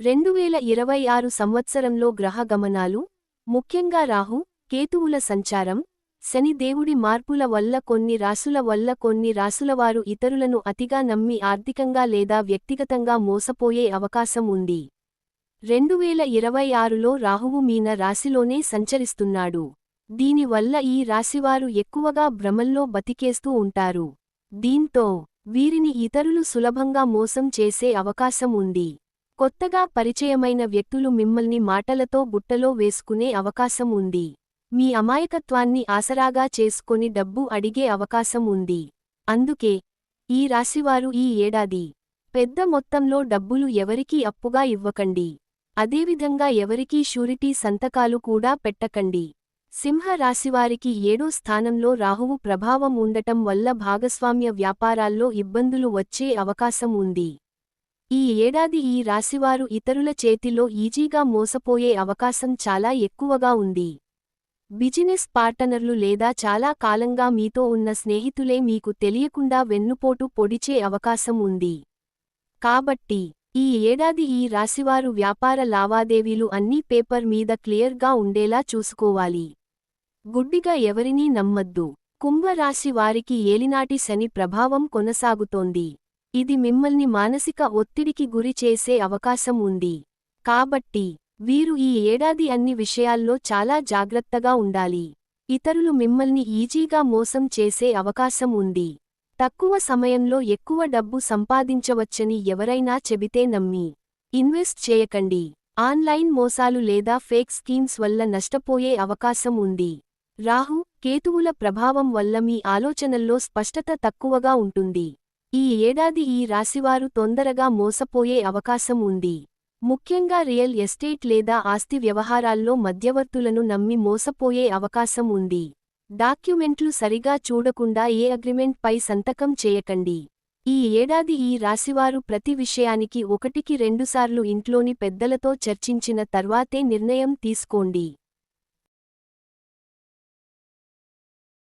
రెండువేల ఇరవై ఆరు సంవత్సరంలో గ్రహ గమనాలు ముఖ్యంగా రాహు కేతువుల సంచారం శని దేవుడి మార్పుల వల్ల కొన్ని రాసుల వల్ల కొన్ని రాసులవారు ఇతరులను అతిగా నమ్మి ఆర్థికంగా లేదా వ్యక్తిగతంగా మోసపోయే అవకాశం ఉంది. రెండువేల ఇరవై ఆరులో రాహువు మీన రాశిలోనే సంచరిస్తున్నాడు. దీనివల్ల ఈ రాశివారు ఎక్కువగా భ్రమల్లో బతికేస్తూ ఉంటారు. దీంతో వీరిని ఇతరులు సులభంగా మోసం చేసే అవకాశం ఉంది. కొత్తగా పరిచయమైన వ్యక్తులు మిమ్మల్ని మాటలతో బుట్టలో వేసుకునే అవకాశం ఉంది. మీ అమాయకత్వాన్ని ఆసరాగా చేసుకొని డబ్బు అడిగే అవకాశం ఉంది. అందుకే ఈ రాశివారు ఈ ఏడాది పెద్ద మొత్తంలో డబ్బులు ఎవరికీ అప్పుగా ఇవ్వకండి. అదేవిధంగా ఎవరికీ షూరిటీ సంతకాలు కూడా పెట్టకండి. సింహ రాశివారికి ఏడో స్థానంలో రాహువు ప్రభావం ఉండటం వల్ల భాగస్వామ్య వ్యాపారాల్లో ఇబ్బందులు వచ్చే అవకాశం ఉంది. ఈ ఏడాది ఈ రాశివారు ఇతరుల చేతిలో ఈజీగా మోసపోయే అవకాశం చాలా ఎక్కువగా ఉంది. బిజినెస్ పార్టనర్లు లేదా చాలా కాలంగా మీతో ఉన్న స్నేహితులే మీకు తెలియకుండా వెన్నుపోటు పొడిచే అవకాశం ఉంది. కాబట్టి ఈ ఏడాది ఈ రాశివారు వ్యాపార లావాదేవీలు అన్నీ పేపర్ మీద క్లియర్గా ఉండేలా చూసుకోవాలి. గుడ్డిగా ఎవరినీ నమ్మద్దు. కుంభరాశి వారికి ఏలినాటి శని ప్రభావం కొనసాగుతోంది. ఇది మిమ్మల్ని మానసిక ఒత్తిడికి గురి చేసే అవకాశం ఉంది. కాబట్టి వీరు ఈ ఏడాది అన్ని విషయాల్లో చాలా జాగ్రత్తగా ఉండాలి. ఇతరులు మిమ్మల్ని ఈజీగా మోసం చేసే అవకాశం ఉంది. తక్కువ సమయంలో ఎక్కువ డబ్బు సంపాదించవచ్చని ఎవరైనా చెబితే నమ్మి ఇన్వెస్ట్ చేయకండి. ఆన్లైన్ మోసాలు లేదా ఫేక్ స్కీమ్స్ వల్ల నష్టపోయే అవకాశం ఉంది. రాహు కేతువుల ప్రభావం వల్ల మీ ఆలోచనల్లో స్పష్టత తక్కువగా ఉంటుంది. ఈ ఏడాది ఈ రాశివారు తొందరగా మోసపోయే అవకాశం ఉంది. ముఖ్యంగా రియల్ ఎస్టేట్ లేదా ఆస్తి వ్యవహారాల్లో మధ్యవర్తులను నమ్మి మోసపోయే అవకాశం ఉంది. డాక్యుమెంట్లు సరిగా చూడకుండా ఏ అగ్రిమెంట్ పై సంతకం చేయకండి. ఈ ఏడాది ఈ రాశివారు ప్రతి విషయానికి ఒకటికి రెండుసార్లు ఇంట్లోని పెద్దలతో చర్చించిన తర్వాతే నిర్ణయం తీసుకోండి.